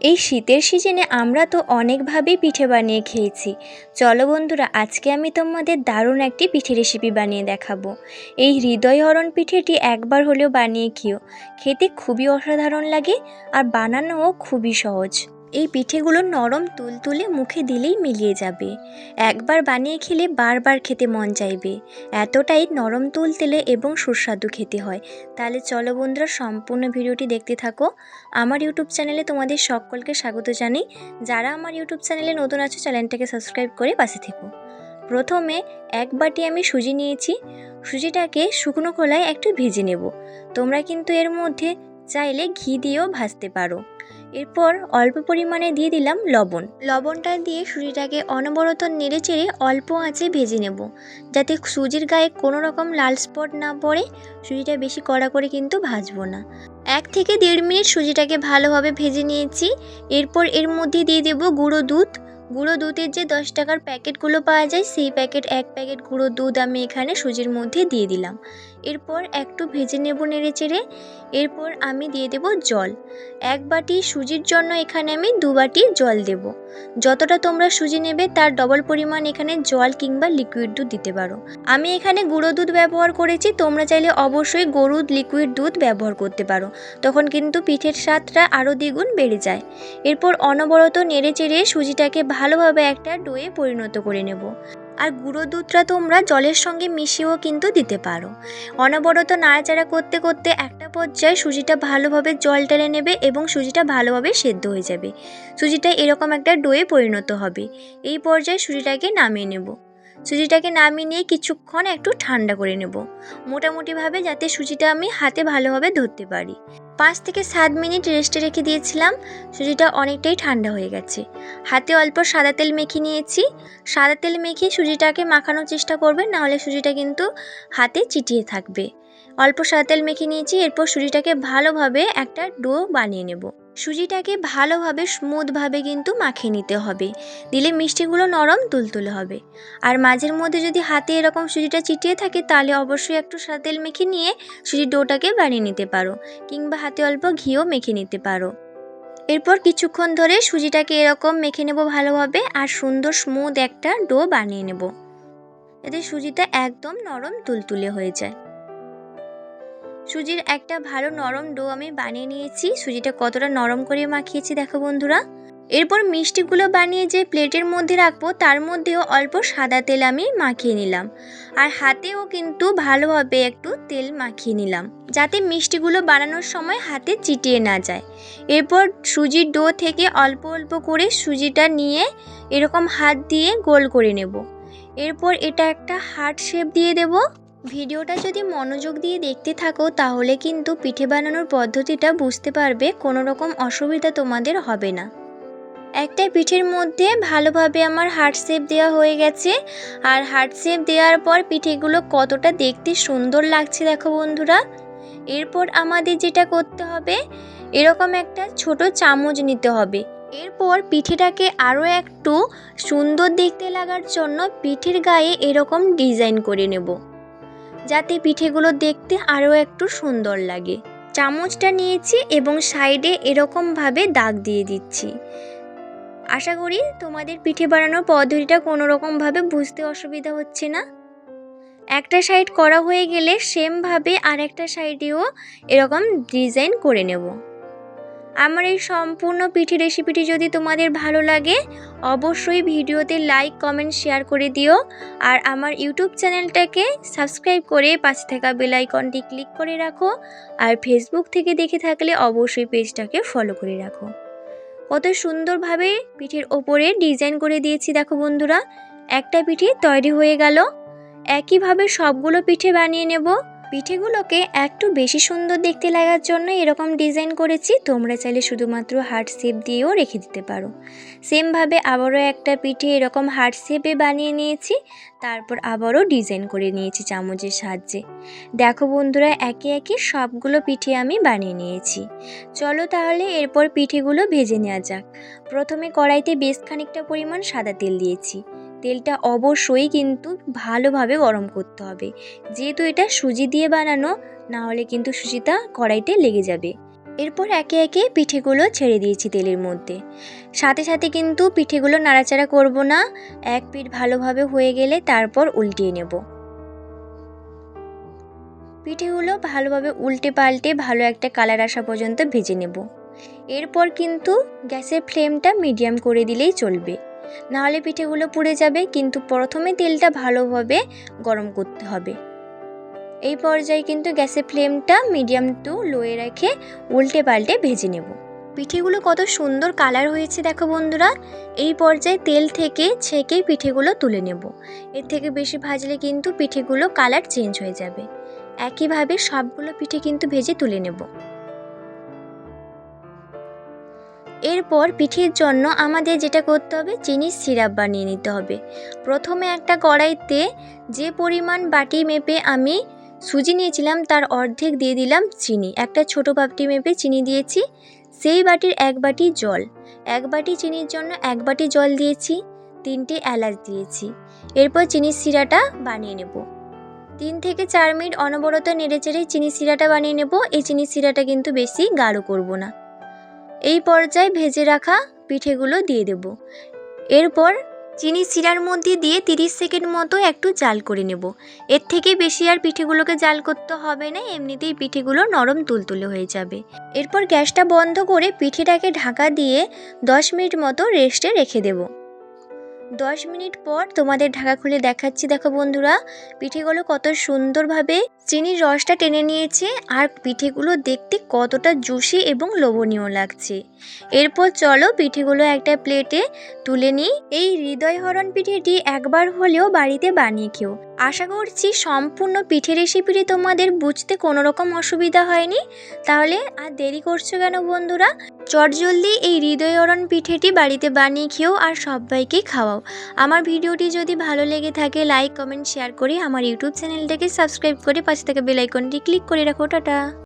এই শীতের সিজনে আমরা তো অনেকভাবেই পিঠে বানিয়ে খেয়েছি। চলো বন্ধুরা, আজকে আমি তোমাদের দারুণ একটি পিঠে রেসিপি বানিয়ে দেখাবো। এই হৃদয়হরণ পিঠেটি একবার হলেও বানিয়ে খেও। খেতে খুবই অসাধারণ লাগে আর বানানোও খুবই সহজ। এই পিঠেগুলো নরম তুলতুলে মুখে দিলেই মিলিয়ে যাবে। একবার বানিয়ে খেলে বারবার খেতে মন চাইবে। এতটাই নরম তুলতেলে এবং সুস্বাদু খেতে হয়। তাহলে চলো বন্ধুরা, সম্পূর্ণ ভিডিওটি দেখতে থাকো। আমার ইউটিউব চ্যানেলে তোমাদের সকলকে স্বাগত জানাই। যারা আমার ইউটিউব চ্যানেলে নতুন আছো, চ্যানেলটাকে সাবস্ক্রাইব করে পাশে থেকো। প্রথমে এক বাটি আমি সুজি নিয়েছি। সুজিটাকে শুকনো খোলায় একটু ভেজে নেব। তোমরা কিন্তু এর মধ্যে চাইলে ঘি দিয়েও ভাজতে পারো। এরপর অল্প পরিমাণে দিয়ে দিলাম লবণ। লবণটা দিয়ে সুজিটাকে অনবরত নেড়ে চেড়ে অল্প আঁচে ভেজে নেব। যাতে সুজির গায়ে কোনো রকম লাল স্পট না পড়ে, সুজিটা বেশি কড়া করে কিন্তু ভাজবো না। এক থেকে দেড় মিনিট সুজিটাকে ভালোভাবে ভেজে নিয়েছি। এরপর এর মধ্যে দিয়ে দেব গুঁড়ো দুধ। গুঁড়ো দুধের যে দশ টাকার প্যাকেটগুলো পাওয়া যায়, সেই প্যাকেট, এক প্যাকেট গুঁড়ো দুধ আমি এখানে সুজির মধ্যে দিয়ে দিলাম। এরপর একটু ভেজে নেব নেড়ে চেড়ে এরপর আমি দিয়ে দেব জল। এক বাটি সুজির জন্য এখানে আমি দু বাটি জল দেব। যতটা তোমরা সুজি নেবে, তার ডবল পরিমাণ এখানে জল কিংবা লিকুইড দুধ দিতে পারো। আমি এখানে গুঁড়ো দুধ ব্যবহার করেছি, তোমরা চাইলে অবশ্যই গরুর লিকুইড দুধ ব্যবহার করতে পারো। তখন কিন্তু পিঠের স্বাদটা আরও দ্বিগুণ বেড়ে যায়। এরপর অনবরত নেড়ে চেড়ে সুজিটাকে ভালোভাবে একটা ডোয়ে পরিণত করে নেব। আর গুঁড়ো দুধটা তোমরা জলের সঙ্গে মিশিয়েও কিন্তু দিতে পারো। অনবরত নাড়াচাড়া করতে করতে একটা পর্যায়ে সুজিটা ভালোভাবে জল টেনে নেবে এবং সুজিটা ভালোভাবে সেদ্ধ হয়ে যাবে। সুজিটা এরকম একটা ডোয়ে পরিণত হবে। এই পর্যায়ে সুজিটাকে নামিয়ে নেব। সুজিটাকে নামিয়ে নিয়ে কিছুক্ষণ একটু ঠান্ডা করে নেব। মোটামুটিভাবে যাতে সুজিটা আমি হাতে ভালোভাবে ধরতে পারি। পাঁচ থেকে সাত মিনিট রেস্টে রেখে দিয়েছিলাম, সুজিটা অনেকটাই ঠান্ডা হয়ে গেছে। হাতে অল্প সাদা তেল মেখে নিয়েছি। সাদা তেল মেখে সুজিটাকে মাখানোর চেষ্টা করবে নাহলে সুজিটা কিন্তু হাতে চিটিয়ে থাকবে। অল্প সাদা তেল মেখে নিয়েছি, এরপর সুজিটাকে ভালোভাবে একটা ডো বানিয়ে নেব। সুজিটাকে ভালোভাবে স্মুথভাবে কিন্তু মাখিয়ে নিতে হবে। দিলে মিষ্টিগুলো নরম তুলতুলে হবে। আর মাঝের মধ্যে যদি হাতে এরকম সুজিটা চিটিয়ে থাকে, তাহলে অবশ্যই একটু সাদা তেল মেখে নিয়ে সুজির ডোটাকে বানিয়ে নিতে পারো কিংবা হাতে অল্প ঘিও মেখে নিতে পারো। এরপর কিছুক্ষণ ধরে সুজিটাকে এরকম মেখে নেব ভালোভাবে আর সুন্দর স্মুথ একটা ডো বানিয়ে নেব। এতে সুজিটা একদম নরম তুলতুলে হয়ে যায়। সুজির একটা ভালো নরম ডো আমি বানিয়ে নিয়েছি। সুজিটা কতটা নরম করে মাখিয়েছি দেখো বন্ধুরা। এরপর মিষ্টিগুলো বানিয়ে যে প্লেটের মধ্যে রাখব, তার মধ্যেও অল্প সাদা তেল আমি মাখিয়ে নিলাম। আর হাতেও কিন্তু ভালোভাবে একটু তেল মাখিয়ে নিলাম, যাতে মিষ্টিগুলো বানানোর সময় হাতে চিটিয়ে না যায়। এরপর সুজির ডো থেকে অল্প অল্প করে সুজিটা নিয়ে এরকম হাত দিয়ে গোল করে নেব। এরপর এটা একটা হার্ট শেপ দিয়ে দেবো। ভিডিওটা যদি মনোযোগ দিয়ে দেখতে থাকো, তাহলে কিন্তু পিঠে বানানোর পদ্ধতিটা বুঝতে পারবে কোনো রকম অসুবিধা তোমাদের হবে না। একটা পিঠের মধ্যে ভালোভাবে আমার হার্ট শেপ দেওয়া হয়ে গেছে। আর হার্ট শেপ দেওয়ার পর পিঠেগুলো কতটা দেখতে সুন্দর লাগছে দেখো বন্ধুরা। এরপর আমাদের যেটা করতে হবে, এরকম একটা ছোট চামচ নিতে হবে। এরপর পিঠেটাকে আরও একটু সুন্দর দেখতে লাগার জন্য পিঠের গায়ে এরকম ডিজাইন করে নেব। যাতে পিঠেগুলো দেখতে আরও একটু সুন্দর লাগে। চামচটা নিয়েছি এবং সাইডে এরকমভাবে দাগ দিয়ে দিচ্ছি। আশা করি তোমাদের পিঠে বানানোর পদ্ধতিটা কোনো রকমভাবে বুঝতে অসুবিধা হচ্ছে না। একটা সাইড করা হয়ে গেলে সেমভাবে আর একটা সাইডেও এরকম ডিজাইন করে নেব। আমার এই সম্পূর্ণ পিঠে রেসিপিটি যদি তোমাদের ভালো লাগে, অবশ্যই ভিডিওতে লাইক কমেন্ট শেয়ার করে দিও। আর আমার ইউটিউব চ্যানেলটাকে সাবস্ক্রাইব করে পাশে থাকা বেল আইকনটি ক্লিক করে রাখো। আর ফেসবুক থেকে দেখে থাকলে অবশ্যই পেজটাকে ফলো করে রাখো। কত সুন্দরভাবে পিঠের ওপরে ডিজাইন করে দিয়েছি, দেখো বন্ধুরা। একটা পিঠে তৈরি হয়ে গেল। একইভাবে সবগুলো পিঠে বানিয়ে নেব। পিঠেগুলোকে একটু বেশি সুন্দর দেখতে লাগার জন্য এরকম ডিজাইন করেছি। তোমরা চাইলে শুধুমাত্র হার্ট শেপ দিয়েও রেখে দিতে পারো। সেমভাবে আবারও একটা পিঠে এরকম হার্ট শেপে বানিয়ে নিয়েছি। তারপর আবারও ডিজাইন করে নিয়েছি চামচের সাহায্যে। দেখো বন্ধুরা, একে একে সবগুলো পিঠে আমি বানিয়ে নিয়েছি। চলো তাহলে এরপর পিঠেগুলো ভেজে নেওয়া যাক। প্রথমে কড়াইতে বেশ খানিকটা পরিমাণ সাদা তেল দিয়েছি। তেলটা অবশ্যই কিন্তু ভালোভাবে গরম করতে হবে। যেহেতু এটা সুজি দিয়ে বানানো না হলে কিন্তু সুজিটা কড়াইতে লেগে যাবে। এরপর একে একে পিঠেগুলো ছেড়ে দিয়েছি তেলের মধ্যে। সাথে সাথে কিন্তু পিঠেগুলো নাড়াচাড়া করব না, এক পিঠ ভালোভাবে হয়ে গেলে তারপর উল্টিয়ে নেব। পিঠেগুলো ভালোভাবে উল্টে পাল্টে ভালো একটা কালার আসা পর্যন্ত ভেজে নেব। এরপর কিন্তু গ্যাসের ফ্লেমটা মিডিয়াম করে দিলেই চলবে। নাহলে পিঠেগুলো পুড়ে যাবে, কিন্তু প্রথমে তেলটা ভালোভাবে গরম করতে হবে। এই পর্যায়ে কিন্তু গ্যাসের ফ্লেমটা মিডিয়াম টু লোয়ে রেখে উল্টে পাল্টে ভেজে নেব। পিঠেগুলো কত সুন্দর কালার হয়েছে দেখো বন্ধুরা। এই পর্যায়ে তেল থেকে ছেঁকে পিঠেগুলো তুলে নেব। এর থেকে বেশি ভাজলে কিন্তু পিঠেগুলো কালার চেঞ্জ হয়ে যাবে। একইভাবে সবগুলো পিঠে কিন্তু ভেজে তুলে নেব। এরপর পিঠের জন্য আমাদের যেটা করতে হবে চিনির সিরাপ বানিয়ে নিতে হবে। প্রথমে একটা কড়াইতে যে পরিমাণ বাটি মেপে আমি সুজি নিয়েছিলাম, তার অর্ধেক দিয়ে দিলাম চিনি। একটা ছোট বাটি মেপে চিনি দিয়েছি, সেই বাটির এক বাটি জল। এক বাটি চিনির জন্য এক বাটি জল দিয়েছি, তিনটে এলাচ দিয়েছি। এরপর চিনির সিরাটা বানিয়ে নেব। তিন থেকে চার মিনিট অনবরত নেড়েচেড়ে চিনি সিরাটা বানিয়ে নেব। এই চিনি সিরাটা কিন্তু বেশি গাঢ় করব না। এই পর্যায়ে ভেজে রাখা পিঠেগুলো দিয়ে দেব। এরপর চিনি শিরার মধ্যে দিয়ে 30 সেকেন্ড মতো একটু জাল করে নেব। এর থেকে বেশি আর পিঠেগুলোকে জাল করতে হবে না, এমনিতেই পিঠেগুলো নরম তুলতুলে হয়ে যাবে। এরপর গ্যাসটা বন্ধ করে পিঠেটাকে ঢাকা দিয়ে 10 মিনিট মতো রেস্টে রেখে দেব। 10 মিনিট পর তোমাদের ঢাকা খুলে দেখাচ্ছি। দেখো বন্ধুরা, পিঠেগুলো কত সুন্দরভাবে চিনির রসটা টেনে নিয়েছে আর পিঠেগুলো দেখতে কতটা জুসি এবং লোভনীয় লাগছে। এরপর চলো পিঠেগুলো একটা প্লেটে তুলে নিই। এই হৃদয়হরণ পিঠেটি একবার হলেও বাড়িতে বানিয়ে খেও। আশা করছি সম্পূর্ণ পিঠে রেসিপিটি তোমাদের বুঝতে কোনো রকম অসুবিধা হয়নি। তাহলে আর দেরি করছ কেন বন্ধুরা? চটজলদি এই হৃদয়হরণ পিঠেটি বাড়িতে বানিয়ে খেও আর সবাইকে খাওয়াও। আমার ভিডিওটি যদি ভালো লেগে থাকে লাইক কমেন্ট শেয়ার করে আমার ইউটিউব চ্যানেলটাকে সাবস্ক্রাইব করে পাশে থাকা বেল আইকনটি ক্লিক করে রাখো টাটা।